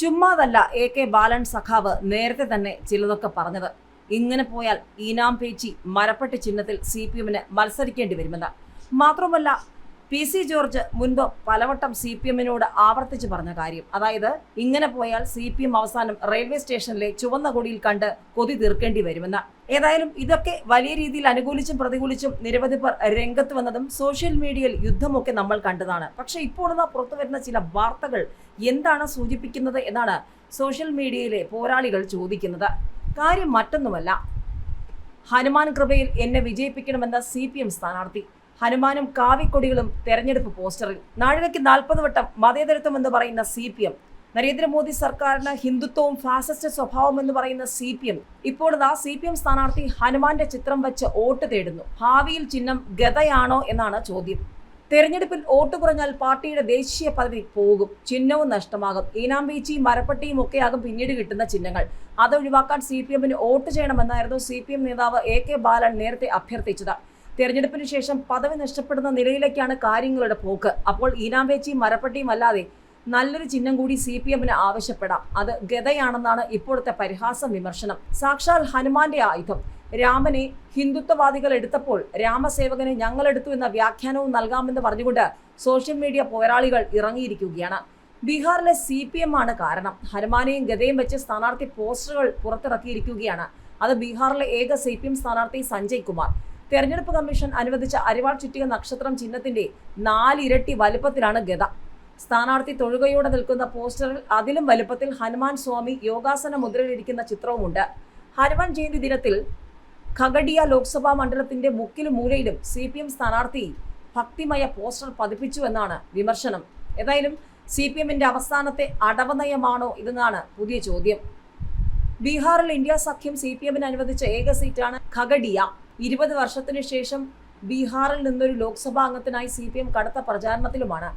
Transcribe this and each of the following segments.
ചുമ്മാതല്ല A K ബാലൻ സഖാവ് നേരത്തെ തന്നെ ചിലതൊക്കെ പറഞ്ഞത്. ഇങ്ങനെ പോയാൽ ഈനാം പേച്ചി മരപ്പെട്ടി ചിഹ്നത്തിൽ സി പി എമ്മിന് മത്സരിക്കേണ്ടി വരുമെന്ന്. മാത്രമല്ല പി സി ജോർജ് മുൻപ് പലവട്ടം സി പി എമ്മിനോട് ആവർത്തിച്ച് പറഞ്ഞ കാര്യം. അതായത് ഇങ്ങനെ പോയാൽ സി പി എം അവസാനം റെയിൽവേ സ്റ്റേഷനിലെ ചുവന്ന കൊടിയിൽ കണ്ട് കൊതി തീർക്കേണ്ടി വരുമെന്ന്. ഏതായാലും ഇതൊക്കെ വലിയ രീതിയിൽ അനുകൂലിച്ചും പ്രതികൂലിച്ചും നിരവധി പേർ രംഗത്ത് വന്നതും സോഷ്യൽ മീഡിയയിൽ യുദ്ധമൊക്കെ നമ്മൾ കണ്ടതാണ്. പക്ഷെ ഇപ്പോൾ ഇതാ പുറത്തു വരുന്ന ചില വാർത്തകൾ എന്താണ് സൂചിപ്പിക്കുന്നത് എന്നാണ് സോഷ്യൽ മീഡിയയിലെ പോരാളികൾ ചോദിക്കുന്നത്. കാര്യം മറ്റൊന്നുമല്ല. ഹനുമാൻ കൃപയിൽ എന്നെ വിജയിപ്പിക്കണമെന്ന സി പി എം സ്ഥാനാർത്ഥി. ഹനുമാനും കാവിക്കൊടികളും തെരഞ്ഞെടുപ്പ് പോസ്റ്ററിൽ. നാഴികയ്ക്ക് നാൽപ്പത് വട്ടം മതേതരത്വം എന്ന് പറയുന്ന സി പി എം നരേന്ദ്രമോദി സർക്കാരിന് ഹിന്ദുത്വവും ഫാസിസ്റ്റ് സ്വഭാവം എന്ന് പറയുന്ന സി പി എം. ഇപ്പോഴതാ സി പി എം സ്ഥാനാർത്ഥി ഹനുമാന്റെ ചിത്രം വെച്ച് വോട്ട് തേടുന്നു. ഭാവിയിൽ ചിഹ്നം ഗതയാണോ എന്നാണ് ചോദ്യം. തെരഞ്ഞെടുപ്പിൽ വോട്ട് കുറഞ്ഞാൽ പാർട്ടിയുടെ ദേശീയ പദവി പോകും. ചിഹ്നവും നഷ്ടമാകും. ഈനാമ്പീച്ചിയും മരപ്പട്ടിയും ഒക്കെയാകും പിന്നീട് കിട്ടുന്ന ചിഹ്നങ്ങൾ. അത് ഒഴിവാക്കാൻ സി പി എമ്മിന് വോട്ട് ചെയ്യണമെന്നായിരുന്നു സി പി എം നേതാവ് എ കെ ബാലൻ നേരത്തെ അഭ്യർത്ഥിച്ചത്. തെരഞ്ഞെടുപ്പിന് ശേഷം പദവി നഷ്ടപ്പെടുന്ന നിലയിലേക്കാണ് കാര്യങ്ങളുടെ പോക്ക്. അപ്പോൾ ഈനാമ്പേച്ചിയും മരപ്പട്ടിയും അല്ലാതെ നല്ലൊരു ചിഹ്നം കൂടി സി പി എമ്മിന് ആവശ്യപ്പെടാം. അത് ഗതയാണെന്നാണ് ഇപ്പോഴത്തെ പരിഹാസം വിമർശനം. സാക്ഷാൽ ഹനുമാന്റെ ആയുധം. രാമനെ ഹിന്ദുത്വവാദികൾ എടുത്തപ്പോൾ രാമസേവകനെ ഞങ്ങൾ എടുത്തു എന്ന വ്യാഖ്യാനവും നൽകാമെന്ന് പറഞ്ഞുകൊണ്ട് സോഷ്യൽ മീഡിയ പോരാളികൾ ഇറങ്ങിയിരിക്കുകയാണ്. ബീഹാറിലെ സി പി എം ആണ് കാരണം. ഹനുമാനെയും ഗതയും വെച്ച് സ്ഥാനാർത്ഥി പോസ്റ്ററുകൾ പുറത്തിറക്കിയിരിക്കുകയാണ്. അത് ബീഹാറിലെ ഏക സി പി എം സ്ഥാനാർത്ഥി സഞ്ജയ് കുമാർ. തെരഞ്ഞെടുപ്പ് കമ്മീഷൻ അനുവദിച്ച അരിവാൾ ചുറ്റിക നക്ഷത്രം ചിഹ്നത്തിന്റെ നാലിരട്ടി വലുപ്പത്തിലാണ് ഗത സ്ഥാനാർത്ഥി തൊഴുകയോടെ നിൽക്കുന്ന പോസ്റ്ററിൽ അതിലും വലുപ്പത്തിൽ ഹനുമാൻ സ്വാമി യോഗാസന മുദ്രയിലിരിക്കുന്ന ചിത്രവുമുണ്ട്. ഹനുമാൻ ജയന്തി ദിനത്തിൽ ഖഗഡിയ ലോക്സഭാ മണ്ഡലത്തിന്റെ മുക്കിലും മൂലയിലും സി പി എം സ്ഥാനാർത്ഥി ഭക്തിമയ പോസ്റ്റർ പതിപ്പിച്ചു എന്നാണ് വിമർശനം. ഏതായാലും സി പി എമ്മിന്റെ അവസാനത്തെ അടവനയമാണോ ഇതെന്നാണ് പുതിയ ചോദ്യം. ബീഹാറിൽ ഇന്ത്യ സഖ്യം സി പി എമ്മിന് അനുവദിച്ച ഏക സീറ്റാണ് ഖഗഡിയ ഇരുപത് വർഷത്തിനു ശേഷം ബീഹാറിൽ നിന്നൊരു ലോക്സഭാ അംഗത്തിനായി സി പി എം കടുത്ത പ്രചാരണത്തിലുമാണ്.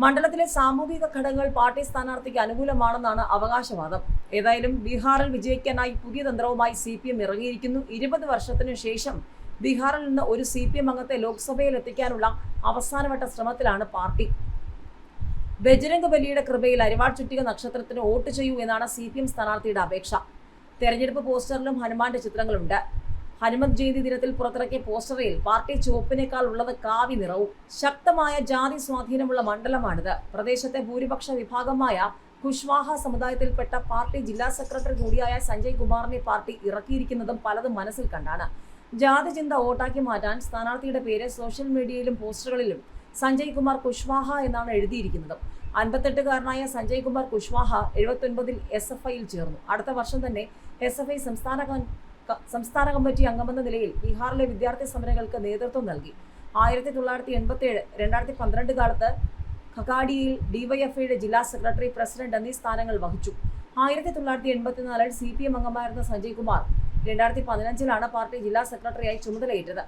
മണ്ഡലത്തിലെ സാമൂഹിക ഘടകങ്ങൾ പാർട്ടി സ്ഥാനാർത്ഥിക്ക് അനുകൂലമാണെന്നാണ് അവകാശവാദം. ഏതായാലും ബീഹാറിൽ വിജയിക്കാനായി പുതിയ തന്ത്രവുമായി സി പി എം ഇറങ്ങിയിരിക്കുന്നു. ഇരുപത് വർഷത്തിനു ശേഷം ബീഹാറിൽ നിന്ന് ഒരു സി പി എം അംഗത്തെ ലോക്സഭയിൽ എത്തിക്കാനുള്ള അവസാനവട്ട ശ്രമത്തിലാണ് പാർട്ടി. ബജരംഗ് ബലിയുടെ കൃപയിൽ അരിവാൾ ചുറ്റിക നക്ഷത്രത്തിന് വോട്ട് ചെയ്യൂ എന്നാണ് സി പി എം സ്ഥാനാർത്ഥിയുടെ അപേക്ഷ. തെരഞ്ഞെടുപ്പ് പോസ്റ്ററിലും ഹനുമാന്റെ ചിത്രങ്ങളുണ്ട്. ഹനുമത് ജയന്തി ദിനത്തിൽ പുറത്തിറക്കിയ പോസ്റ്ററിൽ പാർട്ടി ചുവപ്പിനേക്കാൾ ഉള്ളത് കാവി നിറവും. ശക്തമായ ജാതി സ്വാധീനമുള്ള മണ്ഡലമാണിത്. പ്രദേശത്തെ ഭൂരിപക്ഷ വിഭാഗമായ കുഷ്വാഹ സമുദായത്തിൽപ്പെട്ട പാർട്ടി ജില്ലാ സെക്രട്ടറി കൂടിയായ സഞ്ജയ് കുമാറിനെ പാർട്ടി ഇറക്കിയിരിക്കുന്നതും പലതും മനസ്സിൽ കണ്ടാണ്. ജാതി ചിന്ത വോട്ടാക്കി മാറ്റാൻ സ്ഥാനാർത്ഥിയുടെ പേര് സോഷ്യൽ മീഡിയയിലും പോസ്റ്ററുകളിലും സഞ്ജയ് കുമാർ കുഷ്വാഹ എന്നാണ് എഴുതിയിരിക്കുന്നത്. അൻപത്തെട്ടുകാരനായ സഞ്ജയ് കുമാർ കുഷ്വാഹ എഴുപത്തൊൻപതിൽ എസ് എഫ് ഐയിൽ ചേർന്നു. അടുത്ത വർഷം തന്നെ എസ് എഫ് ഐ സംസ്ഥാന സംസ്ഥാന കമ്മിറ്റി അംഗമെന്ന നിലയിൽ ബീഹാറിലെ വിദ്യാർത്ഥി സമരങ്ങൾക്ക് നേതൃത്വം നൽകി. ആയിരത്തി തൊള്ളായിരത്തി എൺപത്തി ഏഴ് രണ്ടായിരത്തി പന്ത്രണ്ട് കാലത്ത് ഖഗാഡിയയിൽ ഡിവൈഎഫ്ഐയുടെ ജില്ലാ സെക്രട്ടറി പ്രസിഡന്റ് എന്നീ സ്ഥാനങ്ങൾ വഹിച്ചു. ആയിരത്തി തൊള്ളായിരത്തി എൺപത്തിനാലിൽ സി പി എം അംഗമായിരുന്ന സഞ്ജയ് കുമാർ രണ്ടായിരത്തി പതിനഞ്ചിലാണ് പാർട്ടി ജില്ലാ സെക്രട്ടറിയായി ചുമതലയേറ്റത്.